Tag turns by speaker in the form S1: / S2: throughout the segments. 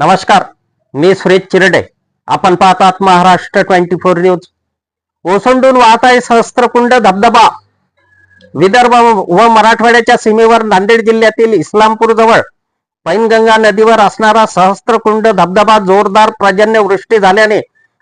S1: नमस्कार मी सुरेश चिरडे. आपण पाहतात महाराष्ट्र ट्वेंटी फोर न्यूज. ओसंडून वाहत आहे सहस्त्रकुंड धबधबा. विदर्भ व मराठवाड्याच्या सीमेवर नांदेड जिल्ह्यातील इस्लामपूर जवळ पैनगंगा नदीवर असणारा सहस्त्रकुंड धबधबा जोरदार पर्जन्यवृष्टी झाल्याने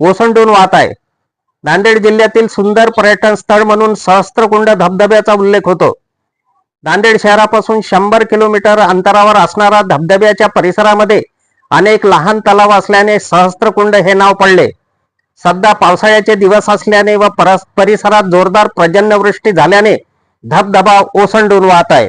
S1: ओसंडून वाहत आहे नांदेड जिल्ह्यातील सुंदर पर्यटन स्थळ म्हणून सहस्त्रकुंड धबधब्याचा उल्लेख होतो. नांदेड शहरापासून शंभर किलोमीटर अंतरावर असणारा धबधब्याच्या परिसरामध्ये अनेक लहान तलाव असल्याने सहस्त्रकुंड हे नाव पडले. सध्या पावसाळ्याचे दिवस असल्याने व परस परिसरात जोरदार पर्जन्यवृष्टी झाल्याने धबधबा ओसंडून वाहत आहे.